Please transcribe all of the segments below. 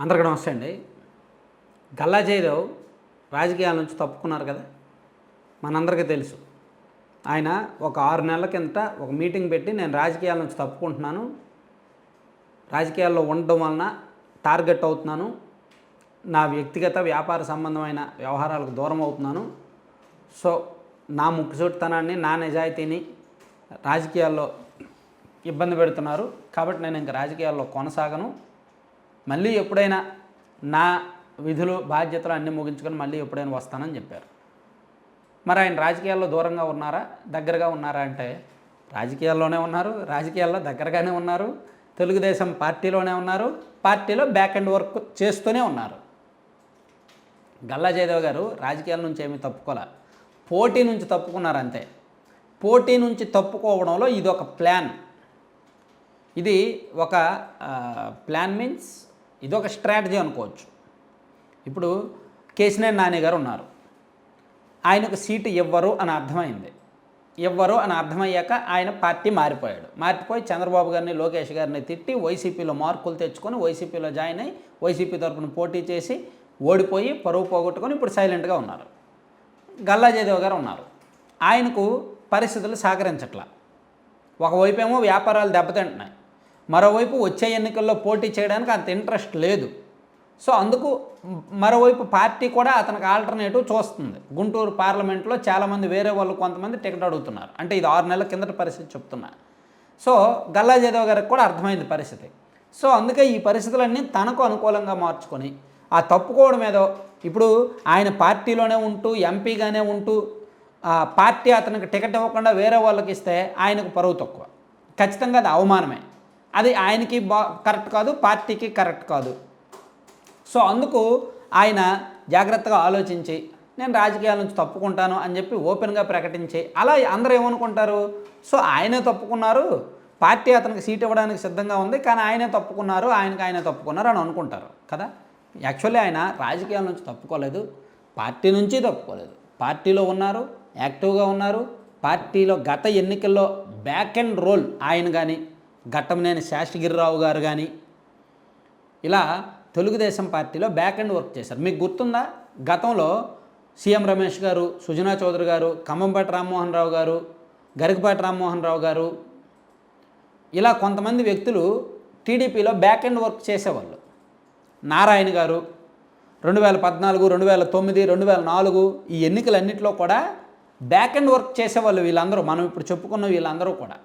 అందరికీ నమస్తే అండి. గల్లా జయదేవ్ రాజకీయాల నుంచి తప్పుకున్నారు కదా? మనందరికీ తెలుసు. ఆయన ఒక ఆరు నెలల కిందట ఒక మీటింగ్ పెట్టి నేను రాజకీయాల నుంచి తప్పుకుంటున్నాను. రాజకీయాల్లో ఉండడం వలన టార్గెట్ అవుతున్నాను. నా వ్యక్తిగత వ్యాపార సంబంధమైన వ్యవహారాలకు దూరం అవుతున్నాను. సో నా ముక్కుసూటితనాన్ని నా నిజాయితీని రాజకీయాల్లో ఇబ్బంది పెడుతున్నారు. కాబట్టి నేను ఇంకా రాజకీయాల్లో కొనసాగను. మళ్ళీ ఎప్పుడైనా నా విధులు బాధ్యతలు అన్నీ ముగించుకొని మళ్ళీ ఎప్పుడైనా వస్తానని చెప్పారు. మరి ఆయన రాజకీయాల్లో దూరంగా ఉన్నారా? దగ్గరగా ఉన్నారా అంటే రాజకీయాల్లోనే ఉన్నారు రాజకీయాల్లో దగ్గరగానే ఉన్నారు తెలుగుదేశం పార్టీలోనే ఉన్నారు పార్టీలో బ్యాక్ అండ్ వర్క్ చేస్తూనే ఉన్నారు. గల్లా జయదేవ్ గారు రాజకీయాల నుంచి ఏమీ తప్పుకోలే. పోటీ నుంచి తప్పుకున్నారు అంతే. పోటీ నుంచి తప్పుకోవడంలో ఇది ఒక ప్లాన్ ఇది ఒక ప్లాన్ మీన్స్ ఇది ఒక స్ట్రాటజీ అనుకోవచ్చు. ఇప్పుడు కేశినేని నాని గారు ఉన్నారు. ఆయనకు సీటు ఇవ్వరు అని అర్థమైంది. ఇవ్వరు అని అర్థమయ్యాక ఆయన పార్టీ మారిపోయాడు. మారిపోయి చంద్రబాబు గారిని లోకేష్ గారిని తిట్టి వైసీపీలో మార్కులు తెచ్చుకొని వైసీపీలో జాయిన్ అయ్యి వైసీపీ తరఫున పోటీ చేసి ఓడిపోయి పరువు పోగొట్టుకొని ఇప్పుడు సైలెంట్గా ఉన్నారు. గల్లా జయదేవ్ గారు ఉన్నారు. ఆయనకు పరిస్థితులు సహకరించట్లా. ఒకవైపేమో ఏమో వ్యాపారాలు దెబ్బతింటున్నాయి. మరోవైపు వచ్చే ఎన్నికల్లో పోటీ చేయడానికి అంత ఇంట్రెస్ట్ లేదు. సో అందుకు మరోవైపు పార్టీ కూడా అతనికి ఆల్టర్నేటివ్ చూస్తుంది. గుంటూరు పార్లమెంట్లో చాలామంది వేరే వాళ్ళు కొంతమంది టికెట్ అడుగుతున్నారు. అంటే ఇది ఆరు నెలల కిందట పరిస్థితి చెప్తున్నా. సో గల్లా జాదవ్ గారికి కూడా అర్థమైంది పరిస్థితి. సో అందుకే ఈ పరిస్థితులన్నీ తనకు అనుకూలంగా మార్చుకొని ఆ తప్పుకోవడం ఏదో ఇప్పుడు ఆయన పార్టీలోనే ఉంటూ ఎంపీగానే ఉంటూ ఆ పార్టీ అతనికి టికెట్ ఇవ్వకుండా వేరే వాళ్ళకి ఇస్తే ఆయనకు పరువు తక్కువ. ఖచ్చితంగా అది అవమానమే. అది ఆయనకి బా కరెక్ట్ కాదు పార్టీకి కరెక్ట్ కాదు. సో అందుకు ఆయన జాగ్రత్తగా ఆలోచించి నేను రాజకీయాల నుంచి తప్పుకుంటాను అని చెప్పి ఓపెన్గా ప్రకటించి అలా అందరూ ఏమనుకుంటారు? సో ఆయనే తప్పుకున్నారు పార్టీ అతనికి సీట్ ఇవ్వడానికి సిద్ధంగా ఉంది కానీ ఆయనే తప్పుకున్నారు ఆయనకి ఆయనే తప్పుకున్నారు అని అనుకుంటారు కదా? యాక్చువల్లీ ఆయన రాజకీయాల నుంచి తప్పుకోలేదు పార్టీ నుంచి తప్పుకోలేదు. పార్టీలో ఉన్నారు యాక్టివ్గా ఉన్నారు పార్టీలో గత ఎన్నికల్లో బ్యాక్ అండ్ రోల్ ఆయన కానీ ఘట్టమనేని శాస్త్రగిరిరావు గారు కానీ ఇలా తెలుగుదేశం పార్టీలో బ్యాక్ అండ్ వర్క్ చేశారు. మీకు గుర్తుందా? గతంలో సీఎం రమేష్ గారు సుజనా చౌదరి గారు ఖమ్మంపాటి రామ్మోహన్ రావు గారు గరికపాటి రామ్మోహన్ రావు గారు ఇలా కొంతమంది వ్యక్తులు టీడీపీలో బ్యాక్ అండ్ వర్క్ చేసేవాళ్ళు. నారాయణ గారు రెండు వేల పద్నాలుగు రెండు వేల తొమ్మిది రెండు వేల నాలుగు ఈ ఎన్నికలన్నింటిలో కూడా బ్యాక్ అండ్ వర్క్ చేసేవాళ్ళు వీళ్ళందరూ. మనం ఇప్పుడు చెప్పుకున్న వీళ్ళందరూ కూడా.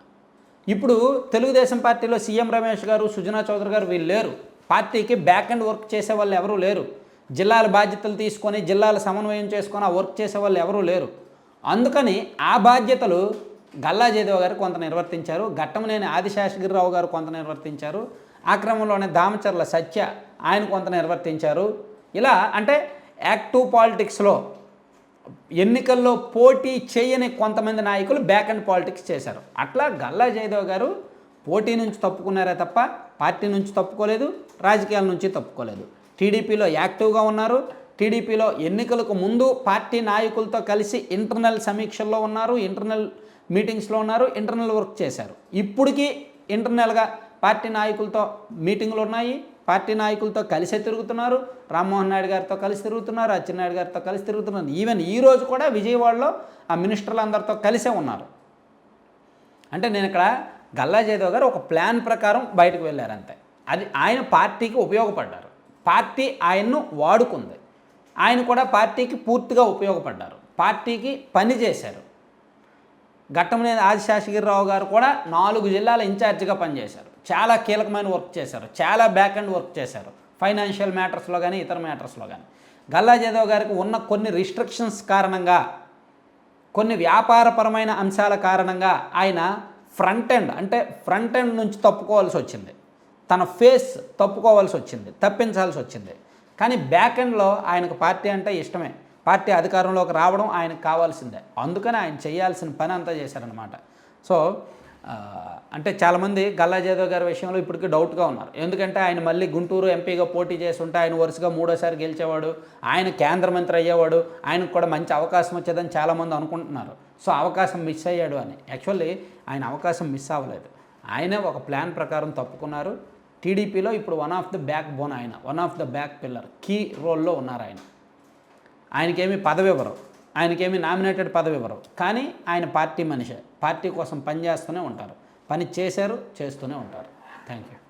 ఇప్పుడు తెలుగుదేశం పార్టీలో సీఎం రమేష్ గారు సుజనా చౌదరి గారు వీళ్ళు లేరు. పార్టీకి బ్యాక్ అండ్ వర్క్ చేసే వాళ్ళు ఎవరూ లేరు. జిల్లాల బాధ్యతలు తీసుకొని జిల్లాల సమన్వయం చేసుకొని ఆ వర్క్ చేసే వాళ్ళు ఎవరూ లేరు. అందుకని ఆ బాధ్యతలు గల్లా జయదేవ్ గారు కొంత నిర్వర్తించారు. ఘట్టమనేని ఆదిశాసగిరిరావు గారు కొంత నిర్వర్తించారు. ఆ క్రమంలోనే దామచర్ల సత్య ఆయన కొంత నిర్వర్తించారు. ఇలా అంటే యాక్టివ్ పాలిటిక్స్లో ఎన్నికల్లో పోటీ చేయని కొంతమంది నాయకులు బ్యాక్ అండ్ పాలిటిక్స్ చేశారు. అట్లా గల్లా జయదేవ్ గారు పోటీ నుంచి తప్పుకున్నారే తప్ప పార్టీ నుంచి తప్పుకోలేదు రాజకీయాల నుంచి తప్పుకోలేదు. టీడీపీలో యాక్టివ్గా ఉన్నారు. టీడీపీలో ఎన్నికలకు ముందు పార్టీ నాయకులతో కలిసి ఇంటర్నల్ సమీక్షల్లో ఉన్నారు ఇంటర్నల్ మీటింగ్స్లో ఉన్నారు ఇంటర్నల్ వర్క్ చేశారు. ఇప్పటికీ ఇంటర్నల్గా పార్టీ నాయకులతో మీటింగులు ఉన్నాయి. పార్టీ నాయకులతో కలిసే తిరుగుతున్నారు. రామ్మోహన్ నాయుడు గారితో కలిసి తిరుగుతున్నారు. అచ్చెన్నాయుడు గారితో కలిసి తిరుగుతున్నారు. ఈవెన్ ఈరోజు కూడా విజయవాడలో ఆ మినిస్టర్లు అందరితో కలిసే ఉన్నారు. అంటే నేను ఇక్కడ గల్లా జాదవ్ గారు ఒక ప్లాన్ ప్రకారం బయటకు వెళ్ళారు అంతే. అది ఆయన పార్టీకి ఉపయోగపడ్డారు. పార్టీ ఆయన్ను వాడుకుంది. ఆయన కూడా పార్టీకి పూర్తిగా ఉపయోగపడ్డారు. పార్టీకి పని చేశారు. ఘట్టమనేని ఆదిశాసగిరిరావు గారు కూడా నాలుగు జిల్లాల ఇన్ఛార్జిగా పనిచేశారు. చాలా కీలకమైన వర్క్ చేశారు. చాలా బ్యాక్ అండ్ వర్క్ చేశారు. ఫైనాన్షియల్ మ్యాటర్స్లో కానీ ఇతర మ్యాటర్స్లో కానీ గల్లా జాదవ్ గారికి ఉన్న కొన్ని రిస్ట్రిక్షన్స్ కారణంగా కొన్ని వ్యాపారపరమైన అంశాల కారణంగా ఆయన ఫ్రంట్ ఎండ్ అంటే ఫ్రంట్ ఎండ్ నుంచి తప్పుకోవాల్సి వచ్చింది. తన ఫేస్ తప్పుకోవాల్సి వచ్చింది తప్పించాల్సి వచ్చింది. కానీ బ్యాక్ ఎండ్లో ఆయనకు పార్టీ అంటే ఇష్టమే. పార్టీ అధికారంలోకి రావడం ఆయనకు కావాల్సిందే. అందుకని ఆయన చేయాల్సిన పని అంతా చేశారనమాట సో అంటే చాలామంది గల్లా జాదవ్ గారి విషయంలో ఇప్పటికీ డౌట్గా ఉన్నారు. ఎందుకంటే ఆయన మళ్ళీ గుంటూరు ఎంపీగా పోటీ చేస్తుంటే ఆయన వరుసగా మూడోసారి గెలిచేవాడు ఆయన కేంద్ర మంత్రి అయ్యేవాడు ఆయనకు కూడా మంచి అవకాశం వచ్చేదని చాలామంది అనుకుంటున్నారు. సో అవకాశం మిస్ అయ్యాడు అని. యాక్చువల్లీ ఆయన అవకాశం మిస్ అవ్వలేదు. ఆయనే ఒక ప్లాన్ ప్రకారం తప్పుకున్నారు. టీడీపీలో ఇప్పుడు one of the backbone ఆయన one of the back pillar key రోల్లో ఉన్నారు ఆయన. ఆయనకేమీ పదవి ఇవ్వరు. ఆయనకేమీ నామినేటెడ్ పదవి ఇవ్వరు. కానీ ఆయన పార్టీ మనిషే. పార్టీ కోసం పనిచేస్తూనే ఉంటారు. పని చేశారు చేస్తూనే ఉంటారు. Thank you